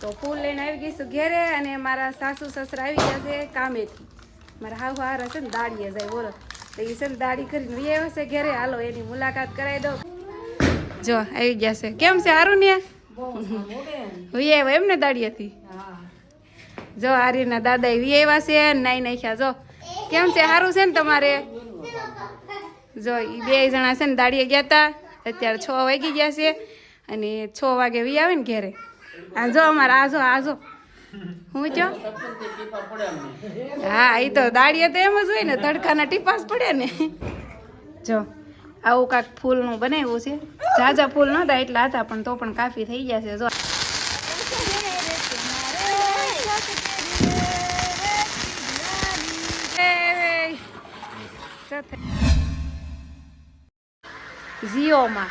તો ફૂલ લઈને આવી ગઈશું ઘેરે અને મારા સાસુ, સસરા આવી ગયા છે કામેથી. મારા હાવ હાર હશે ને દાડીએ જાય, બોલો. તો એ છે ને દાડી કરીને વી હશે ઘેરે. હાલો, એની મુલાકાત કરાવી દો જો, આવી ગયા છે. કેમ છે હારું ને વી આવ્યા એમ ને દાડીએથી? જો, આર્યના દાદા વી આવ્યા છે નાઈ નાખ્યા. જો, કેમ છે? સારું છે ને તમારે? જો એ બે જણા છે ને દાડીએ ગયા હતા અત્યારે છ વાગી ગયા છે અને છ વાગે વી આવે ને ઘેરે. આ જો અમારે, આ જો આ જો. હું હા એ તો દાળીએ તો એમ જ હોય ને, તડકાના ટીપાસ પડે ને. જો, આવું કાંક ફૂલનું બનાવ્યું છે. ઝાઝા ફૂલ નહોતા એટલા હતા, પણ તો પણ કાફી થઈ ગયા છે, જો. ઝીઓમાં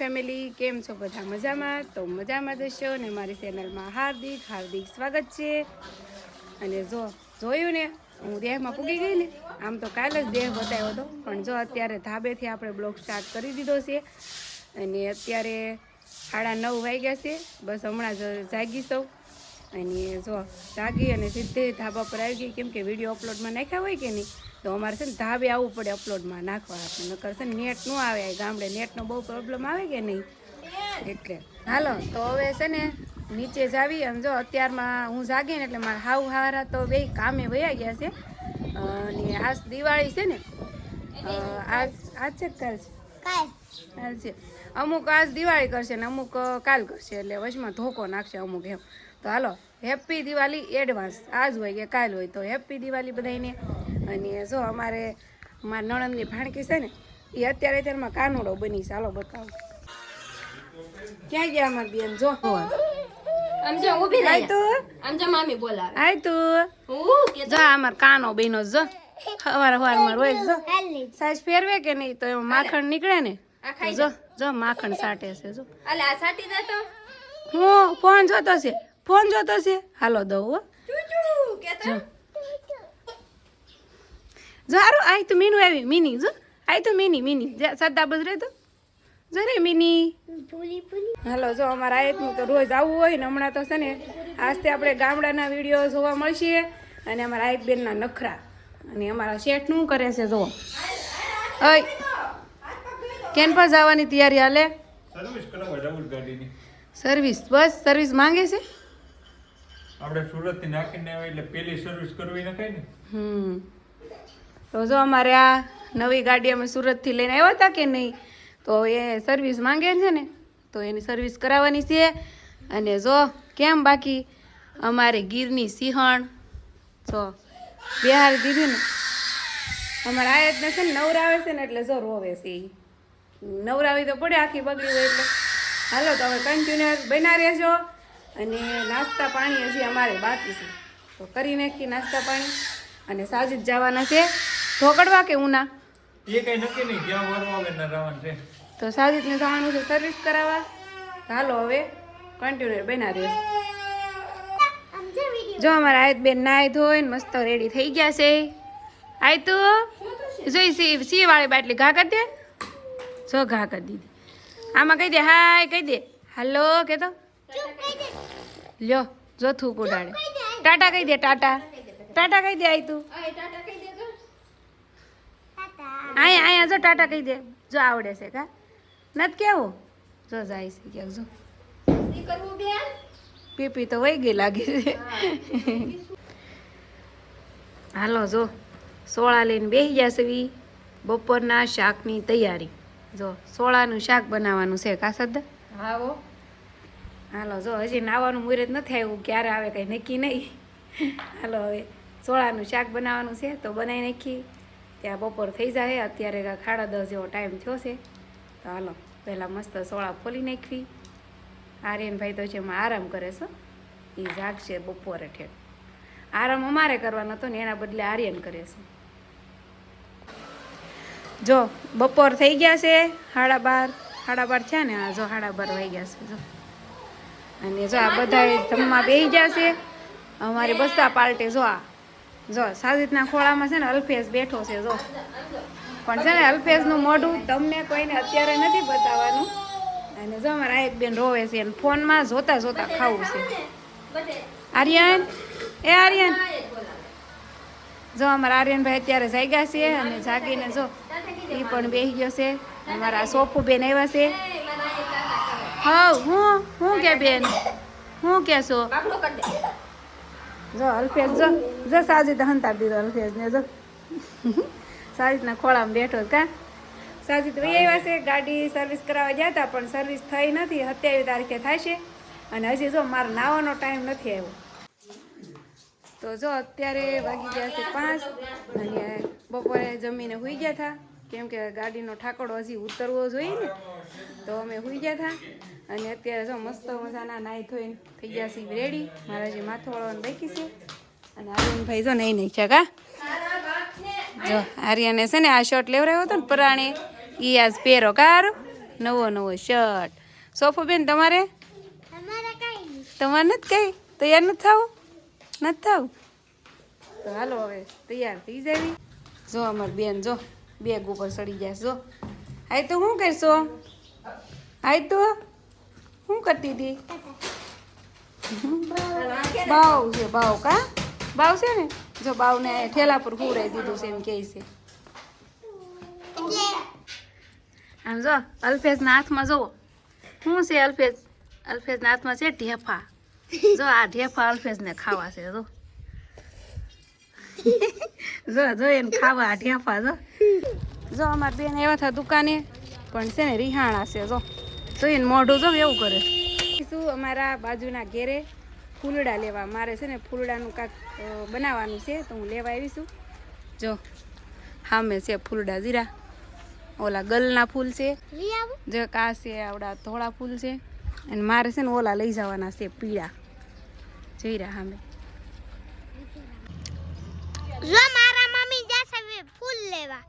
ફેમિલી કેમ છો બધા મજામાં? તો મજામાં જશો ને મારી ચેનલમાં હાર્દિક. હાર્દિક સ્વાગત છે. અને જો જોયું ને, હું દેહમાં પૂગી ગઈ ને, આમ તો કાલે જ દેહ બતાવ્યો હતો. પણ જો અત્યારે ધાબેથી આપણે બ્લોગ સ્ટાર્ટ કરી દીધો છે. અને અત્યારે સાડા નવ વાગ્યા છે. બસ હમણાં જ જાગી સૌ. અને જો જાગી અને સીધે ધાબા પર આવી ગઈ. કેમ કે વીડિયો અપલોડમાં નાખ્યા હોય કે નહીં? તો અમારે છે ને ધાબે આવવું પડે અપલોડમાં નાખવા આપણે નકર છે ને નેટ ન આવે ગામડે નેટનો બહુ પ્રોબ્લેમ આવે કે નહીં? એટલે. હાલો તો હવે છે ને નીચે જાવી અને જો અત્યારમાં હું જાગી ને એટલે મારા હાવ હારા તો બે કામે વયા ગયા છે. અને આજ દિવાળી છે ને આજ આજ છે કાલ છે? કાલ. છે. અમુક આજ દિવાળી કરશે ને અમુક કાલ કરશે એટલે વચમાં ધોકો નાખશે અમુક એમ. તો હાલો હેપી દિવાળી એડવાન્સ આજ હોય કે કાલ હોય તો હેપી દિવાળી બધાને અને જો અમારે મારા નણંદની ભાણકી છે ને એ અત્યારે અત્યારમાં કાનુડો બની છે. હાલો બતાવો. ક્યાં ગયા અમારી બેન? જો. આમ ઊભી રહી તું. આમ મામી બોલાવે. આય તું. હું કે જો અમાર કાનો બેનો જો. સવાર સવારમાં રોજ જો. સાઈઝ ફેરવે કે નહીં તો એમાં માખણ નીકળે ને? આ જો જો. માખણ સાટે છે જો. અલે આ સાટી દે હું ફોન જોતો છે ફોન જોતો છે. હાલો દઉં હો. ચૂચુ કે તો જો હારું તો તું મીનું આવી મિની જો. આય તો મિની મિની. સાદા સદા બજરે તો. જો રે મિની. હાલો જો અમારા આયતનું તો રોજ આવવું હોય ને હમણાં તો છે ને આજથી આપણે ગામડાના વીડિયો જોવા મળશે અને અમારા આયત બેનના નખરા. અને અમારા શેઠનું કરે છે જો. અય કેન પર જવાની તૈયારી હાલે? સર્વિસ બસ સર્વિસ માંગે છે? આપણે સુરતથી નાખીને આવે એટલે પેલી સર્વિસ કરવી નખાય ને. હમ. તો જો અમારે આ નવી ગાડી અમે સુરતથી લઈને આવ્યા હતા કે નહીં, તો એ સર્વિસ માંગે છે ને, તો એની સર્વિસ કરાવવાની છે. અને જો કેમ બાકી? અમારે ગીરની સિંહણ, જો બિહાર દીધી ને, અમારા આયતને છે ને નવરાવે છે ને એટલે જો રોવે છે. નવરાવી તો પડે આખી બગડી હોય એટલે. હાલો તો હવે કન્ટિન્યુઅસ બના રહેજો અને નાસ્તા પાણી હજી અમારે બાકી છે. તો કરી નાખી નાસ્તા પાણી અને સાજીદ જવાના છે. ઢોકળવા કે ઉના? એ કઈ નક્કી નહીં જ્યાં વરવા આવે ને છે. તો સાજીદને જવાનું છે સર્વિસ કરાવવા? ચાલો હાલો હવે કન્ટિન્યુ બના રહેશે જો અમારા આયત બેન નાય ધોઈને મસ્ત રેડી થઈ ગયા છે. આય તું જોઈ સી સી વાળી બાટલી ઘા કરી દે. જો ઘા કરી દીધી. આમાં કહી દે હાય કહી દે. હાલો કે તો લ્યો જો થૂક ઉડાડે. ટાટા કહી દે ટાટા. ટાટા કહી દે આય તું આય અહીંયા જો ટાટા કહી દે. જો આવડે છે કા? નથી કેવું? જો જાય છે ક્યાંક જો. પીપી તો વહી ગઈ લાગે છે. હાલો જો. સોળા લઈને બેસી જશે વી. બપોરના શાકની તૈયારી. જો સોળાનું શાક બનાવવાનું છે કા સદ હા હો હાલો જો હજી નાવાનું મુહૂર્ત નથી આવ્યું ક્યારે આવે કંઈ નક્કી નહીં. હાલો હવે સોળાનું શાક બનાવવાનું છે તો બનાવી નાખી ત્યાં બપોર થઈ જાય અત્યારે સાડા દસ જેવો ટાઈમ થયો છે. તો હાલો, પહેલાં મસ્ત સોળા ખોલી નાખવી. આર્યનભાઈ તો છે એમાં આરામ કરે છે એ જાગશે બપોરે ઠેઠ. આરામ અમારે કરવાનો હતો ને એના બદલે આર્યન કરે છે. જો, બપોર થઈ ગયા છે, સાડા બાર સાડા બાર છે ને જો સાડા બાર વાઈ ગયા છે, જો. અને જો આ બધા જમવા બેસી છે, અમારી બસ્તા પાર્ટી જો આ. જો, સાજીદના ખોળામાં છે ને અલ્ફેઝ બેઠો છે, જો પણ છે ને અલ્ફેઝનું મોઢું તમને કોઈને અત્યારે નથી બતાવવાનું અને જો મારા એક બેન રોવે છે અને ફોનમાં જોતા જોતા ખાવું છે આર્યન એ આર્યન. જો, અમારા આર્યનભાઈ અત્યારે જાગ્યા છે અને જાગીને જો એ પણ બેસી ગયો છે અમારા સોફુ બેન આવ્યા છે. હા, હું હું કે બેન હું કે છો. જો અલ્ફેઝ જો જો સાજીદ હંતા દીધો અલ્ફેજ ને જો. સાજીદના ખોળામાં બેઠો કા? સાજીદ વહી આવ્યા છે, ગાડી સર્વિસ કરાવવા ગયા હતા, પણ સર્વિસ થઈ નથી. સત્યાવીસ તારીખે થશે. અને હજી જો મારો નાવાનો ટાઈમ નથી આવ્યો. તો જો અત્યારે વાગી ગયા છે પાંચ, અને બપોરે જમીને સુઈ ગયા હતા. કેમ કે ગાડીનો ઠાકોડો હજી ઉતરવો જોઈએ ને તો અમે સુઈ ગયા હતા અને અત્યારે જો મસ્ત મજાના નાહી ધોઈને થઈ ગયા છીએ રેડી મારા જે માથું વાળવાનું બાકી છે. અને આર્યનભાઈ જો નહીં નાખ્યા કા? જો આર્યને છે ને આ શર્ટ લેવડાવ્યો હતો ને પરાણે એ આજ પહેરો કાર નવો નવો શર્ટ સોફો બેન તમારે? તમારે નથી કઈ? તૈયાર નથી થવું? નથી થવું? તો હાલો હવે તૈયાર થઈ જાવી. જો અમાર બેન જો બેગ ઉપર ચડી જશો હાય તો શું કરશો? હાય તો. શું કરતી હતી? બાવ છે, બાવ કા? બાવ છે ને? જો બાવને ઠેલા પર હુરાઈ દીધું છે એમ કહે છે. આમ જો અલ્ફેઝના હાથમાં જુઓ. શું છે અલ્ફેઝ અલ્ફેઝના હાથમાં છે ઢેફા. જો, આ ઢેફા અલ્ફેઝને ખાવા છે, જો. જો જો એને ખાવા ઢેફા, જો. જો અમારે બેન આવ્યા હતા દુકાને પણ છે ને રિહાણા છે જો. તો એને મોઢું જો એવું કરે. શું અમારા બાજુના ઘેરે ફૂલડા લેવા મારે છે ને ફૂલડાનું કાંક બનાવવાનું છે તો હું લેવા આવીશું. જો સામે છે ફૂલડા જીરા ઓલા ગલના ફૂલ છે. જો કા છે આવડા ધોળા ફૂલ છે. અને મારે છે ને ઓલા લઈ જવાના છે પીળા. જઈ રહ્યા સામે જો મારા મમ્મી જશે ફૂલ લેવા.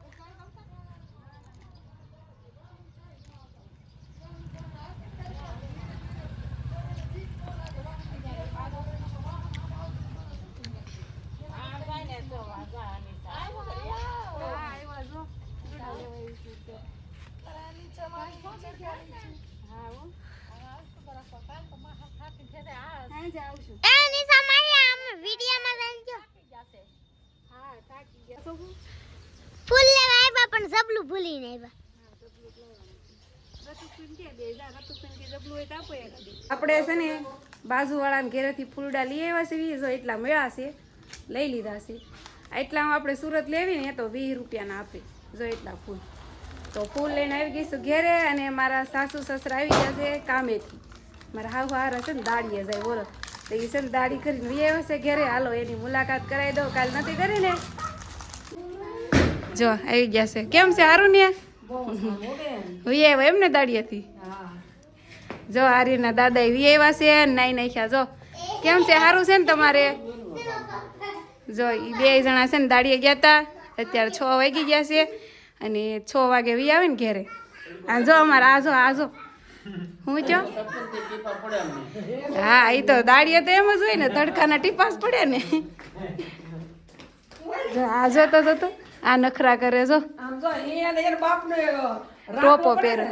એ નિશા મારી આમ વિડિયોમાં ચાલજો ફૂલ લેવા આવ્યા પણ જબલું ભૂલીને આવ્યા આપણે છે ને બાજુવાળાના ઘેરેથી ફૂલડા લઈ આવ્યા છે વીસ એટલા મેળા છે. લઈ લીધા છે. એટલા આપણે સુરત લેવી ને તો વીસ રૂપિયાના આપે જો એટલા ફૂલ. તો ફૂલ લઈને આવી ગઈશું ઘેરે અને મારા સાસુ સસરા આવી ગયા છે કામેથી. મારા હાવ હાર છે ને દાડીએ જાય બોલો. તો એ છે ને દાડી કરીને વી ઘરે ઘેરે. હાલો એની મુલાકાત કરાવી દો કાલ નથી કરી ને? જો આવી ગયા છે. કેમ છે સારું ને વી આવ્યા એમ ને દાડીએથી જો આર્યના દાદા વી આવ્યા છે નાઈ નાખ્યા. જો કેમ છે? સારું છે ને તમારે? જો એ બે જણા છે ને દાડીએ ગયા હતા અત્યારે છ વાગી ગયા છે. અને છ વાગે વી આવે ને ઘેરે. આ જો અમારે આ જો આ જો. હું જો? હા એ તો દાડીએ તો એમ જ હોય ને તડકાના ટીપાસ પડે ને. આ જો તો જો આ નખરા કરે જો. ટોપો પહેરે.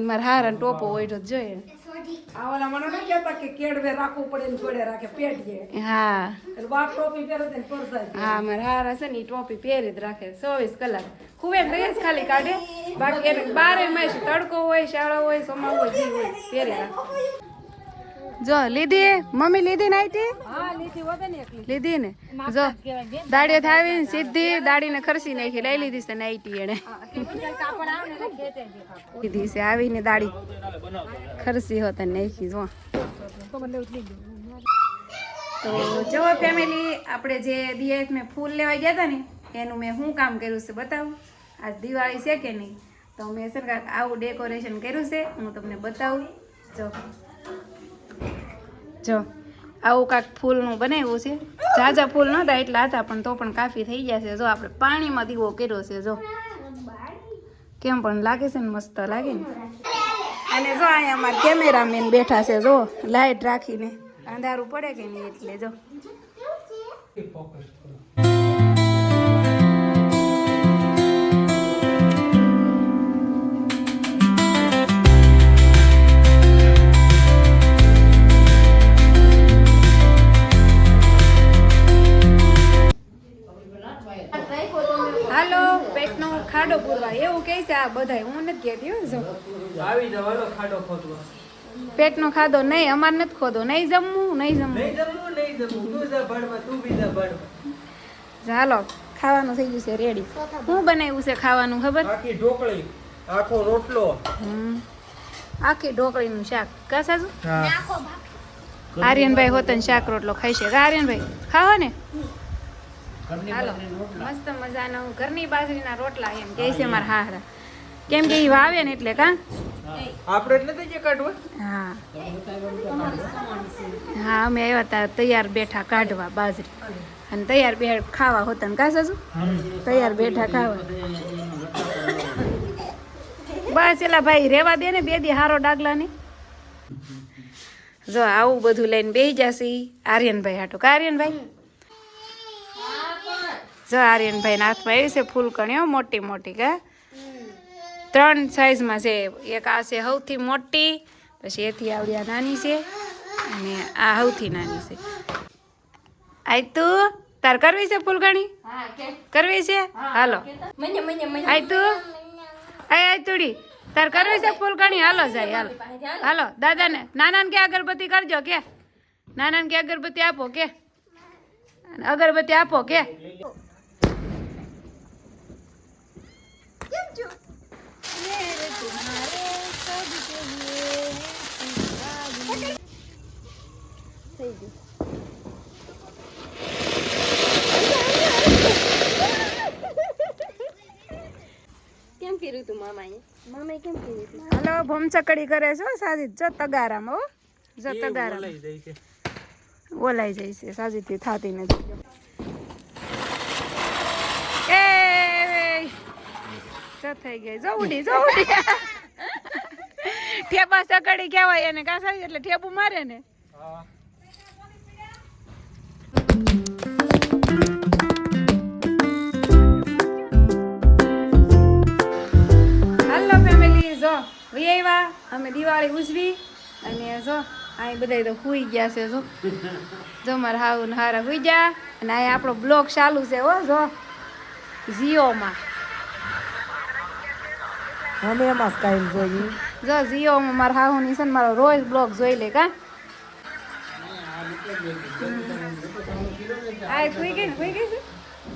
મારા હારા ટોપો હોય તો જોઈએ. આવાલા મને ન કહેતા કે કેળવે રાખવું પડે ને જોડે રાખે પેટીએ. હા. એટલે બાપ ટોપી પહેરે ને પરસાય હા મારા હારા છે ને એ ટોપી પહેરી જ રાખે ચોવીસ કલાક. ખૂબ એમ ડ્રેસ ખાલી કાઢે. બાકી એને બારે માસ તડકો હોય શાળા હોય સોમા હોય જી હોય પહેરી રાખે. જો લીધી? મમ્મી લીધી ને એકલી લીધી ને જો દાડી થાવી સીધી દાડીને ખરસી નાખી લઈ લીધી છે નાઈટી એને લીધી છે આવીને દાડી. ખરસી હોત ને નાખી જો. તો જો ફેમિલી આપણે જે દિયાસ મેં ફૂલ લેવા ગયા હતા ને એનું મેં શું કામ કર્યું છે બતાવું? આજ દિવાળી છે કે નહીં? તો મેં સરકાર આવું ડેકોરેશન કર્યું છે હું તમને બતાવું. જો. જો, આવું કાંઈક ફૂલનું બનાવ્યું છે. ઝાઝા ફૂલ નહોતા એટલા હતા, પણ તો પણ કાફી થઈ ગયા છે. જો, આપણે પાણીમાં દીવો કર્યો છે, જો. કેમ પણ લાગે છે ને મસ્ત લાગે ને? અને જો, અહીંયા અમારા કેમેરામેન બેઠા છે, જો. લાઇટ રાખીને. અંધારું પડે કે નહીં એટલે, જો. આ બધાય હું નથી કહેતી હું જો આવી જવાનો ખાડો ખોદવા. પેટનો ખાધો નહીં અમાર નથી ખોદો. નહીં જમવું નહીં જમવું. નહીં જમવું નહીં જમવું. તું જા ભાડમાં તું બી જા ભાડમાં. ચાલો ખાવાનું થઈ ગયું છે રેડી હું બનાવ્યું છે ખાવાનું ખબર? આખી ઢોકળી આખો રોટલો. આખી ઢોકળીનું શાક. કા સાસુ? હા. આર્યનભાઈ હોતન શાક રોટલો ખાઈ છે. આર્યનભાઈ ખાવા ને? હાલો. મસ્ત હું ઘરની બાજરીના રોટલા એમ કે છે મારા હારા કેમ કે એ વાવે ને એટલે કા? આપણે એટલે થઈ જે કાઢવા? હા. હા અમે આવ્યા હતા તૈયાર બેઠા કાઢવા બાજરી. અને તૈયાર બે ખાવા હોતા ને કા સાસુ? તૈયાર બેઠા ખાવા. બસ એલા ભાઈ રેવા દે ને બે દી હારો ડાગલા ને જો આવું બધું લઈને બેસી જશે આર્યનભાઈ હાટો. કા આર્યનભાઈ? જો આર્યનભાઈ ના હાથમાં એવી છે ફૂલકણીઓ મોટી મોટી કા. ત્રણ સાઈઝમાં છે. એક આ છે સૌથી મોટી પછી એથી આવડી આ નાની છે અને આ સૌથી નાની છે. આય તું તાર કરવી છે ફૂલકણી કરવી છે? હાલો. આય તું? આય આય તુડી. તાર કરવી છે ફૂલકણી હાલો જાય હાલો. હાલો. દાદાને નાનાને કે અગરબત્તી કરજો કે. નાનાને કે અગરબત્તી આપો કે. અગરબત્તી આપો કે. કેમ કર્યું તું મામાએ મામાએ કેમ કર્યું તું? હાલો ભમચકડી કરે છો સાજી જો તગારામાં હો. જો તગારામાં. લઈ જાય છે ઓલાઈ જાય છે. સાજીથી થાતી નથી એ તો થઈ ગઈ જવડી જવડી ઠેબા સકડી કહેવાય એને. કા એટલે ઠેબુ મારે ને? હા આવ્યા અમે દિવાળી ઉજવી અને જો અહીં બધા તો હુઈ ગયા છે, જો. જો, મારા હાવ ને હારા હુઈ ગયા. અને અહીં આપણો બ્લોગ ચાલુ છે, હો, જો. જીઓમાં. અમે એમાં જ કાયમ જોઈએ જો જીઓમાં મારા હાહુની છે ને મારો રોજ બ્લોગ જોઈ લે કા આ ભૂઈ ગઈ ને ગઈ છે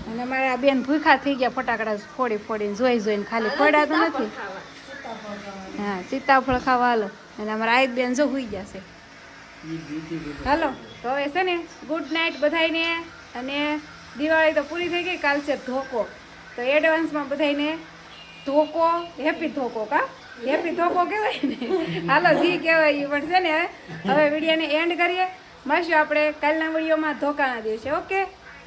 અને મારા બેન ભૂખા થઈ ગયા ફટાકડા ફોડી ફોડીને જોઈ જોઈને ખાલી પડ્યા તો નથી હા સીતાફળ ખાવા હાલો અને અમારા આઈ બેન જો હુઈ છે હાલો તો હવે છે ને ગુડ નાઇટ બધાને અને દિવાળી તો પૂરી થઈ ગઈ કાલ છે ધોકો તો એડવાન્સમાં બધાયને ધોકો, હેપી ધોકો કા? હેપી ધોકો કહેવાય ને? હાલો, જી કહેવાય એ પણ છે ને હવે વિડીયોને એન્ડ કરીએ. મળશું આપણે કાલના વિડીયોમાં ધોકાના દિવસે, okay?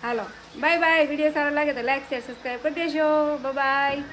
Hello bye bye video સારો લાગે તો લાઈક શેર સબસ્ક્રાઈબ કરી દેજો. બાય